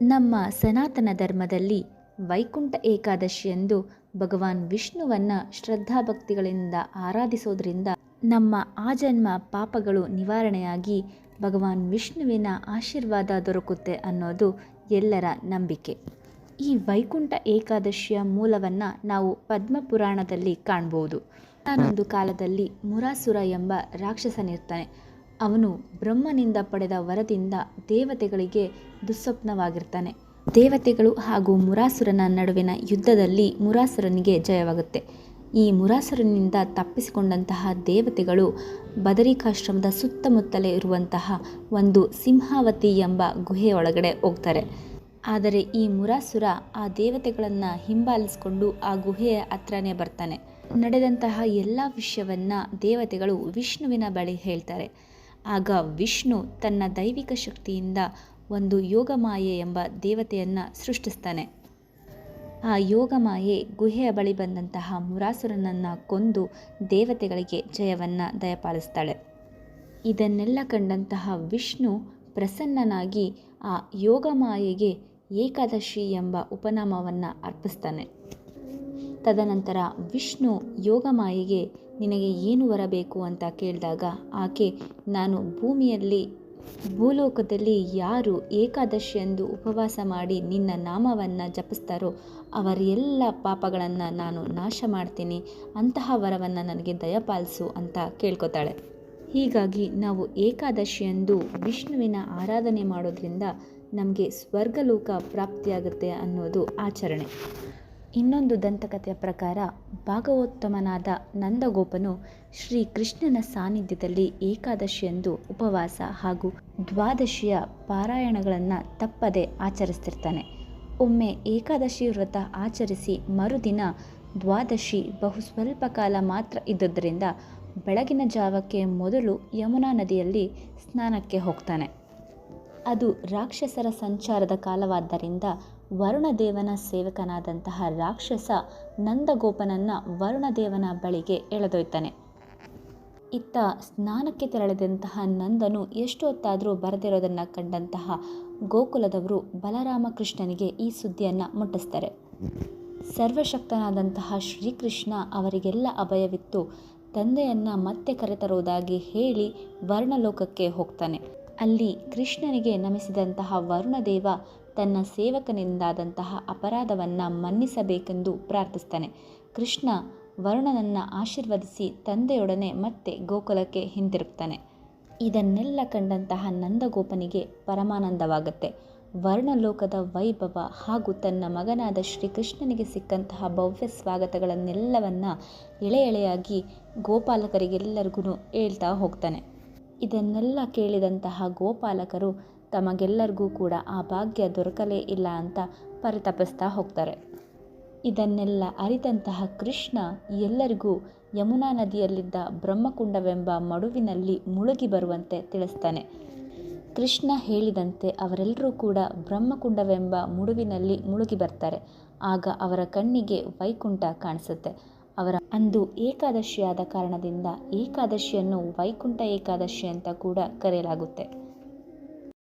ನಮ್ಮ ಸನಾತನ ಧರ್ಮದಲ್ಲಿ ವೈಕುಂಠ ಏಕಾದಶಿಯಂದು ಭಗವಾನ್ ವಿಷ್ಣುವನ್ನು ಶ್ರದ್ಧಾಭಕ್ತಿಗಳಿಂದ ಆರಾಧಿಸೋದ್ರಿಂದ ನಮ್ಮ ಆಜನ್ಮ ಪಾಪಗಳು ನಿವಾರಣೆಯಾಗಿ ಭಗವಾನ್ ವಿಷ್ಣುವಿನ ಆಶೀರ್ವಾದ ದೊರಕುತ್ತೆ ಅನ್ನೋದು ಎಲ್ಲರ ನಂಬಿಕೆ. ಈ ವೈಕುಂಠ ಏಕಾದಶಿಯ ಮೂಲವನ್ನು ನಾವು ಪದ್ಮಪುರಾಣದಲ್ಲಿ ಕಾಣ್ಬೋದು. ನಾನೊಂದು ಕಾಲದಲ್ಲಿ ಮುರಾಸುರ ಎಂಬ ರಾಕ್ಷಸನಿರ್ತಾನೆ. ಅವನು ಬ್ರಹ್ಮನಿಂದ ಪಡೆದ ವರದಿಂದ ದೇವತೆಗಳಿಗೆ ದುಸ್ವಪ್ನವಾಗಿರ್ತಾನೆ. ದೇವತೆಗಳು ಹಾಗೂ ಮುರಾಸುರನ ನಡುವಿನ ಯುದ್ಧದಲ್ಲಿ ಮುರಾಸುರನಿಗೆ ಜಯವಾಗುತ್ತೆ. ಈ ಮುರಾಸುರನಿಂದ ತಪ್ಪಿಸಿಕೊಂಡಂತಹ ದೇವತೆಗಳು ಬದರಿಕಾಶ್ರಮದ ಸುತ್ತಮುತ್ತಲೇ ಇರುವಂತಹ ಒಂದು ಸಿಂಹಾವತಿ ಎಂಬ ಗುಹೆಯೊಳಗಡೆ ಹೋಗ್ತಾರೆ. ಆದರೆ ಈ ಮುರಾಸುರ ಆ ದೇವತೆಗಳನ್ನು ಹಿಂಬಾಲಿಸಿಕೊಂಡು ಆ ಗುಹೆಯ ಹತ್ರನೇ ಬರ್ತಾನೆ. ನಡೆದಂತಹ ಎಲ್ಲ ವಿಷಯವನ್ನು ದೇವತೆಗಳು ವಿಷ್ಣುವಿನ ಬಳಿ ಹೇಳ್ತಾರೆ. ಆಗ ವಿಷ್ಣು ತನ್ನ ದೈವಿಕ ಶಕ್ತಿಯಿಂದ ಒಂದು ಯೋಗಮಾಯೆ ಎಂಬ ದೇವತೆಯನ್ನು ಸೃಷ್ಟಿಸ್ತಾನೆ. ಆ ಯೋಗಮಾಯೆ ಗುಹೆಯ ಬಳಿ ಬಂದಂತಹ ಮುರಾಸುರನನ್ನು ಕೊಂದು ದೇವತೆಗಳಿಗೆ ಜಯವನ್ನು ದಯಪಾಲಿಸ್ತಾಳೆ. ಇದನ್ನೆಲ್ಲ ಕಂಡಂತಹ ವಿಷ್ಣು ಪ್ರಸನ್ನನಾಗಿ ಆ ಯೋಗಮಾಯೆಗೆ ಏಕಾದಶಿ ಎಂಬ ಉಪನಾಮವನ್ನು ಅರ್ಪಿಸ್ತಾನೆ. ತದನಂತರ ವಿಷ್ಣು ಯೋಗಮಾಯೆಗೆ ನಿನಗೆ ಏನು ಬರಬೇಕು ಅಂತ ಕೇಳಿದಾಗ ಆಕೆ, ನಾನು ಭೂಮಿಯಲ್ಲಿ, ಭೂಲೋಕದಲ್ಲಿ ಯಾರು ಏಕಾದಶಿಯಂದು ಉಪವಾಸ ಮಾಡಿ ನಿನ್ನ ನಾಮವನ್ನು ಜಪಿಸ್ತಾರೋ ಅವರ ಎಲ್ಲ ಪಾಪಗಳನ್ನು ನಾನು ನಾಶ ಮಾಡ್ತೀನಿ, ಅಂತಹ ವರವನ್ನು ನನಗೆ ದಯಪಾಲಿಸು ಅಂತ ಕೇಳ್ಕೊತಾಳೆ. ಹೀಗಾಗಿ ನಾವು ಏಕಾದಶಿಯಂದು ವಿಷ್ಣುವಿನ ಆರಾಧನೆ ಮಾಡೋದ್ರಿಂದ ನಮಗೆ ಸ್ವರ್ಗಲೋಕ ಪ್ರಾಪ್ತಿಯಾಗುತ್ತೆ ಅನ್ನೋದು ಆಚರಣೆ. ಇನ್ನೊಂದು ದಂತಕಥೆಯ ಪ್ರಕಾರ ಭಾಗವೋತ್ತಮನಾದ ನಂದಗೋಪನು ಶ್ರೀ ಕೃಷ್ಣನ ಸಾನ್ನಿಧ್ಯದಲ್ಲಿ ಏಕಾದಶಿಯಂದು ಉಪವಾಸ ಹಾಗೂ ದ್ವಾದಶಿಯ ಪಾರಾಯಣಗಳನ್ನು ತಪ್ಪದೆ ಆಚರಿಸ್ತಿರ್ತಾನೆ. ಒಮ್ಮೆ ಏಕಾದಶಿ ವ್ರತ ಆಚರಿಸಿ ಮರುದಿನ ದ್ವಾದಶಿ ಬಹು ಸ್ವಲ್ಪ ಕಾಲ ಮಾತ್ರ ಇದ್ದುದರಿಂದ ಬೆಳಗಿನ ಜಾವಕ್ಕೆ ಮೊದಲು ಯಮುನಾ ನದಿಯಲ್ಲಿ ಸ್ನಾನಕ್ಕೆ ಹೋಗ್ತಾನೆ. ಅದು ರಾಕ್ಷಸರ ಸಂಚಾರದ ಕಾಲವಾದ್ದರಿಂದ ವರುಣದೇವನ ಸೇವಕನಾದಂತಹ ರಾಕ್ಷಸ ನಂದಗೋಪನನ್ನು ವರುಣದೇವನ ಬಳಿಗೆ ಎಳೆದೊಯ್ತಾನೆ. ಇತ್ತ ಸ್ನಾನಕ್ಕೆ ತೆರಳಿದಂತಹ ನಂದನು ಎಷ್ಟೊತ್ತಾದರೂ ಬರೆದಿರೋದನ್ನು ಕಂಡಂತಹ ಗೋಕುಲದವರು ಬಲರಾಮಕೃಷ್ಣನಿಗೆ ಈ ಸುದ್ದಿಯನ್ನು ಮುಟ್ಟಿಸ್ತಾರೆ. ಸರ್ವಶಕ್ತನಾದಂತಹ ಶ್ರೀಕೃಷ್ಣ ಅವರಿಗೆಲ್ಲ ಅಭಯವಿತ್ತು. ತಂದೆಯನ್ನು ಮತ್ತೆ ಕರೆತರುವುದಾಗಿ ಹೇಳಿ ವರ್ಣಲೋಕಕ್ಕೆ ಹೋಗ್ತಾನೆ. ಅಲ್ಲಿ ಕೃಷ್ಣನಿಗೆ ನಮಿಸಿದಂತಹ ವರುಣದೇವ ತನ್ನ ಸೇವಕನಿಂದಾದಂತಹ ಅಪರಾಧವನ್ನು ಮನ್ನಿಸಬೇಕೆಂದು ಪ್ರಾರ್ಥಿಸ್ತಾನೆ. ಕೃಷ್ಣ ವರುಣನನ್ನು ಆಶೀರ್ವದಿಸಿ ತಂದೆಯೊಡನೆ ಮತ್ತೆ ಗೋಕುಲಕ್ಕೆ ಹಿಂತಿರುಗ್ತಾನೆ. ಇದನ್ನೆಲ್ಲ ಕಂಡಂತಹ ನಂದಗೋಪನಿಗೆ ಪರಮಾನಂದವಾಗುತ್ತೆ. ವರ್ಣಲೋಕದ ವೈಭವ ಹಾಗೂ ತನ್ನ ಮಗನಾದ ಶ್ರೀಕೃಷ್ಣನಿಗೆ ಸಿಕ್ಕಂತಹ ಭವ್ಯ ಸ್ವಾಗತಗಳನ್ನೆಲ್ಲವನ್ನ ಎಳೆ ಎಳೆಯಾಗಿ ಗೋಪಾಲಕರಿಗೆಲ್ಲರಿಗೂ ಹೇಳ್ತಾ ಹೋಗ್ತಾನೆ. ಇದನ್ನೆಲ್ಲ ಕೇಳಿದಂತಹ ಗೋಪಾಲಕರು ತಮಗೆಲ್ಲರಿಗೂ ಕೂಡ ಆ ಭಾಗ್ಯ ದೊರಕಲೇ ಇಲ್ಲ ಅಂತ ಪರಿತಪಿಸ್ತಾ ಹೋಗ್ತಾರೆ. ಇದನ್ನೆಲ್ಲ ಅರಿತಂತಹ ಕೃಷ್ಣ ಎಲ್ಲರಿಗೂ ಯಮುನಾ ನದಿಯಲ್ಲಿದ್ದ ಬ್ರಹ್ಮಕುಂಡವೆಂಬ ಮಡುವಿನಲ್ಲಿ ಮುಳುಗಿ ಬರುವಂತೆ ತಿಳಿಸ್ತಾನೆ. ಕೃಷ್ಣ ಹೇಳಿದಂತೆ ಅವರೆಲ್ಲರೂ ಕೂಡ ಬ್ರಹ್ಮಕುಂಡವೆಂಬ ಮುಡುವಿನಲ್ಲಿ ಮುಳುಗಿ ಬರ್ತಾರೆ. ಆಗ ಅವರ ಕಣ್ಣಿಗೆ ವೈಕುಂಠ ಕಾಣಿಸುತ್ತೆ. ಅವರ ಅಂದು ಏಕಾದಶಿಯಾದ ಕಾರಣದಿಂದ ಏಕಾದಶಿಯನ್ನು ವೈಕುಂಠ ಏಕಾದಶಿ ಅಂತ ಕೂಡ ಕರೆಯಲಾಗುತ್ತೆ.